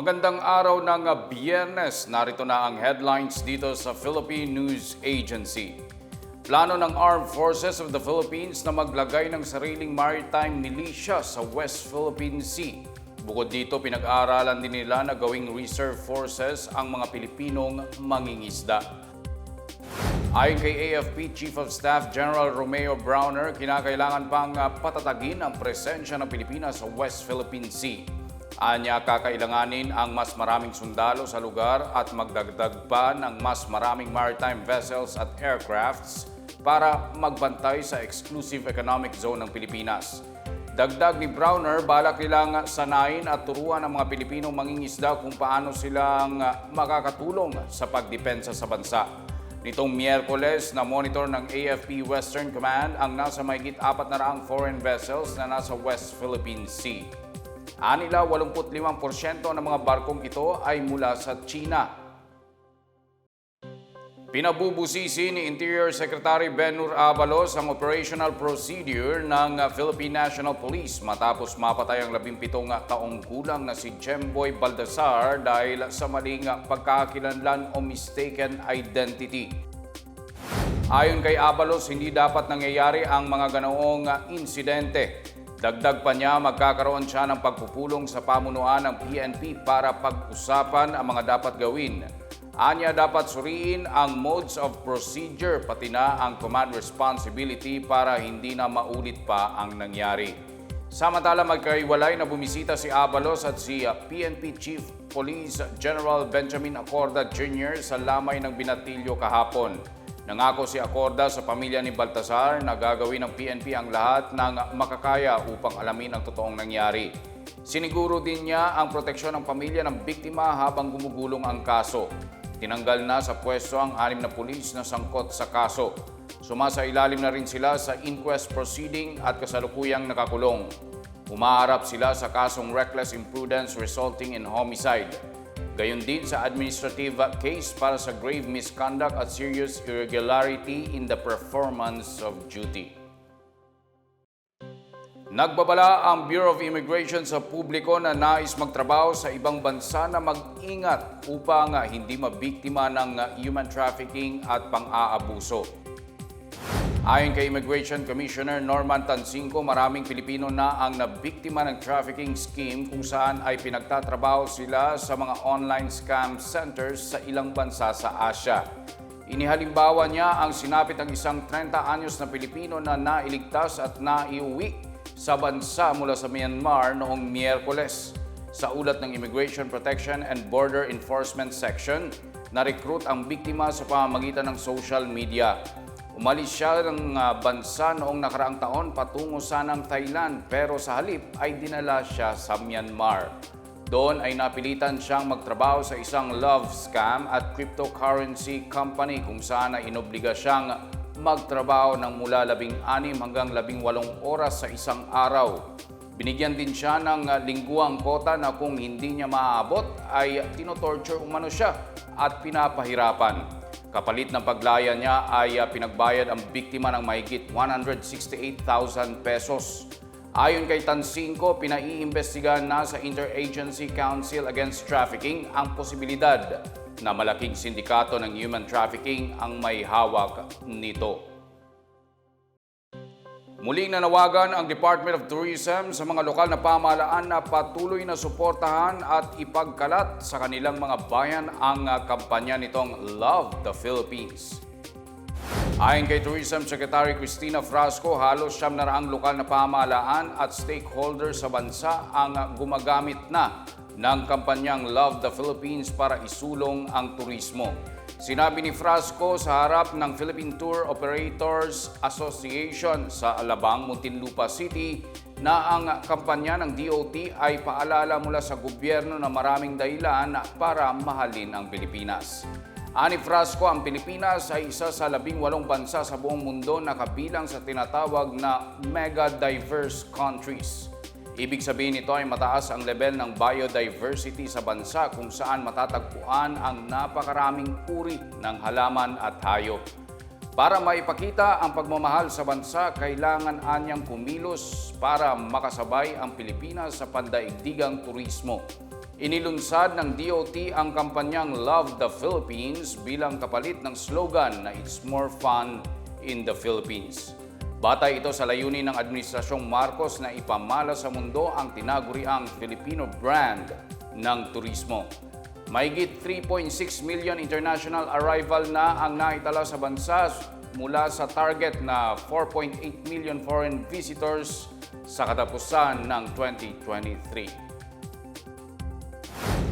Magandang araw ng biyernes. Narito na ang headlines dito sa Philippine News Agency. Plano ng Armed Forces of the Philippines na maglagay ng sariling maritime militia sa West Philippine Sea. Bukod dito, pinag-aaralan din nila na gawing reserve forces ang mga Pilipinong mangingisda. Ayon kay AFP Chief of Staff General Romeo Browner, kinakailangan pang patatagin ang presensya ng Pilipinas sa West Philippine Sea. Anya kakailanganin ang mas maraming sundalo sa lugar at magdagdag pa ng mas maraming maritime vessels at aircrafts para magbantay sa exclusive economic zone ng Pilipinas. Dagdag ni Browner, balak nilang sanayin at turuan ang mga Pilipinong mangingisda kung paano silang ah, makakatulong sa pagdepensa sa bansa. Nitong Miyerkules na monitor ng AFP Western Command ang nasa mahigit 400 foreign vessels na nasa West Philippine Sea. Anila 85% ng mga barkong ito ay mula sa China. Pinabubusisi ni Interior Secretary Benur Abalos ang operational procedure ng Philippine National Police matapos mapatay ang 17 taong gulang na si Chemboy Baldassar dahil sa maling pagkakakilanlan o mistaken identity. Ayon kay Abalos, hindi dapat nangyayari ang mga ganoong insidente. Dagdag pa niya, magkakaroon siya ng pagpupulong sa pamunuan ng PNP para pag-usapan ang mga dapat gawin. Anya dapat suriin ang modes of procedure pati na ang command responsibility para hindi na maulit pa ang nangyari. Samantala magkaiwalay na bumisita si Abalos at si PNP Chief Police General Benjamin Acorda Jr. sa lamay ng Binatilyo kahapon. Nangako si Acorda sa pamilya ni Baltasar na gagawin ng PNP ang lahat ng makakaya upang alamin ang totoong nangyari. Siniguro din niya ang proteksyon ng pamilya ng biktima habang gumugulong ang kaso. Tinanggal na sa pwesto ang anim na pulis na sangkot sa kaso. Sumasa ilalim na rin sila sa inquest proceeding at kasalukuyang nakakulong. Umaharap sila sa kasong reckless imprudence resulting in homicide. Gayon din sa administrative case para sa grave misconduct at serious irregularity in the performance of duty. Nagbabala ang Bureau of Immigration sa publiko na nais magtrabaho sa ibang bansa na mag-ingat upang hindi mabiktima ng human trafficking at pang-aabuso. Ayon kay Immigration Commissioner Norman Tansinko, maraming Pilipino na ang nabiktima ng trafficking scheme kung saan ay pinagtatrabaho sila sa mga online scam centers sa ilang bansa sa Asia. Inihalimbawa niya ang sinapit ng isang 30 anyos na Pilipino na nailigtas at naiuwi sa bansa mula sa Myanmar noong Miyerkules. Sa ulat ng Immigration Protection and Border Enforcement Section, na-recruit ang biktima sa pamamagitan ng social media. Umalis siya ng ah, bansa noong nakaraang taon patungo sanang Thailand pero sa halip ay dinala siya sa Myanmar. Doon ay napilitan siyang magtrabaho sa isang love scam at cryptocurrency company kung saan ay inobliga siyang magtrabaho ng mula 16 hanggang 18 oras sa isang araw. Binigyan din siya ng uh, lingguang kota na kung hindi niya maaabot ay tinotorture umano siya at pinapahirapan. Kapalit ng paglaya niya ay uh, pinagbayad ang biktima ng mahigit 168,000 pesos. Ayon kay Tansinko, pinaiimbestigahan na sa Interagency Council Against Trafficking ang posibilidad na malaking sindikato ng human trafficking ang may hawak nito. Muling nanawagan ang Department of Tourism sa mga lokal na pamahalaan na patuloy na suportahan at ipagkalat sa kanilang mga bayan ang kampanya nitong Love the Philippines. Ayon kay Tourism Secretary Cristina Frasco, halos siyam na raang lokal na pamahalaan at stakeholders sa bansa ang gumagamit na ng kampanyang Love the Philippines para isulong ang turismo. Sinabi ni Frasco sa harap ng Philippine Tour Operators Association sa Alabang, Muntinlupa City na ang kampanya ng DOT ay paalala mula sa gobyerno na maraming dahilan para mahalin ang Pilipinas. Ani Frasco, ang Pilipinas ay isa sa labing walong bansa sa buong mundo na kabilang sa tinatawag na mega diverse countries. Ibig sabihin nito ay mataas ang level ng biodiversity sa bansa kung saan matatagpuan ang napakaraming uri ng halaman at hayop. Para maipakita ang pagmamahal sa bansa, kailangan anyang kumilos para makasabay ang Pilipinas sa pandaigdigang turismo. Inilunsad ng DOT ang kampanyang Love the Philippines bilang kapalit ng slogan na It's More Fun in the Philippines. Batay ito sa layunin ng Administrasyong Marcos na ipamala sa mundo ang tinaguriang Filipino brand ng turismo. Mahigit 3.6 million international arrival na ang naitala sa bansa mula sa target na 4.8 million foreign visitors sa katapusan ng 2023.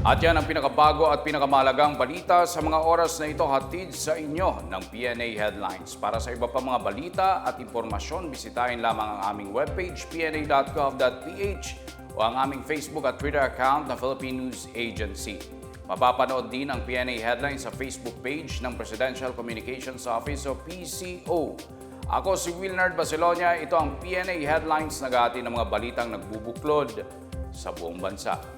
At yan ang pinakabago at pinakamalagang balita sa mga oras na ito hatid sa inyo ng PNA Headlines. Para sa iba pa mga balita at impormasyon, bisitahin lamang ang aming webpage pna.gov.ph o ang aming Facebook at Twitter account na Philippine News Agency. Mapapanood din ang PNA Headlines sa Facebook page ng Presidential Communications Office o PCO. Ako si Wilnard Baselonia, ito ang PNA Headlines nagati ng mga balitang nagbubuklod sa buong bansa.